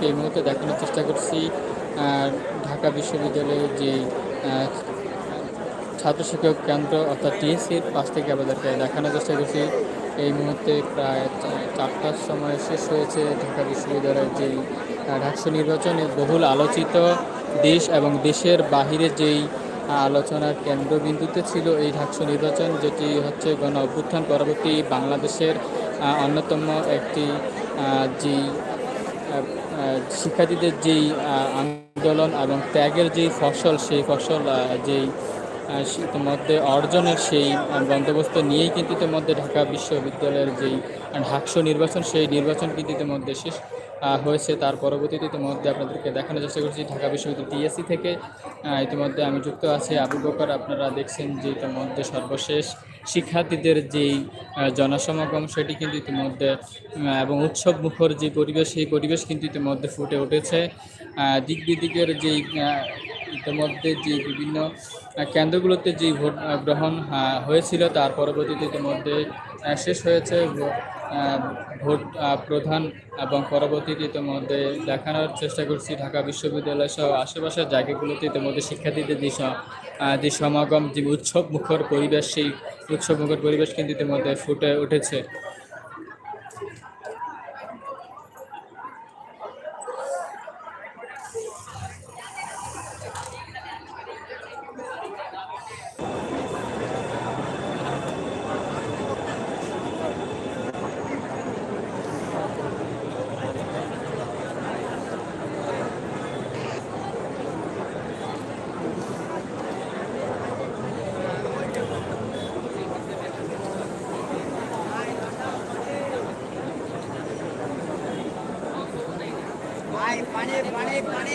এই মুহূর্তে দেখানোর চেষ্টা করছি ঢাকা বিশ্ববিদ্যালয়ের যে ছাত্র শিক্ষক কেন্দ্র অর্থাৎ টিএসসির পাশ থেকে আমাদেরকে দেখানোর চেষ্টা করছি। এই মুহূর্তে প্রায় চারটার সময় শেষ হয়েছে ঢাকা বিশ্ববিদ্যালয়ের যে ঢাকসু নির্বাচনে। বহুল আলোচিত দেশ এবং দেশের বাহিরে যেই আলোচনার কেন্দ্রবিন্দুতে ছিল এই ঢাকসু নির্বাচন যেটি হচ্ছে গণ অভ্যুত্থান পরবর্তী বাংলাদেশের অন্যতম একটি আহ, শিক্ষার্থীদের যেই আন্দোলন এবং ত্যাগের যেই ফসল, সেই ফসল যেই ইতিমধ্যে অর্জনের সেই বন্দোবস্ত নিয়েই কিন্তু ইতিমধ্যে ঢাকা বিশ্ববিদ্যালয়ের যেই ঢাকশো নির্বাচন, সেই নির্বাচন কিন্তু ইতিমধ্যে শেষ হয়েছে। তার পরবর্তীতে ইতিমধ্যে আপনাদেরকে দেখানোর চেষ্টা করছি ঢাকা বিশ্ববিদ্যালয় টিএসসি থেকে। ইতিমধ্যে আমি যুক্ত আছি আবু বকর। আপনারা দেখছেন যে ইতিমধ্যে সর্বশেষ শিক্ষার্থীদের যেই জনসমাগম, সেটি কিন্তু ইতিমধ্যে এবং উৎসব মুখর যে পরিবেশ, সেই পরিবেশ কিন্তু ইতিমধ্যে ফুটে উঠেছে। দিক বিদিকের যেই ইতিমধ্যে যে বিভিন্ন কেন্দ্রগুলোতে যে ভোট গ্রহণ হয়েছিল, তার পরবর্তীতে ইতিমধ্যে শেষ হয়েছে। ভোট প্রধান এবং পরবর্তীতে ইতিমধ্যে দেখানোর চেষ্টা করছি ঢাকা বিশ্ববিদ্যালয় সহ আশেপাশের জায়গাগুলোতে ইতিমধ্যে শিক্ষার্থীদের যে যে সমাগম, যে উৎসব মুখর পরিবেশ, সেই উৎসব মুখর পরিবেশ কিন্তু ইতিমধ্যে ফুটে উঠেছে। पानी पानी पानी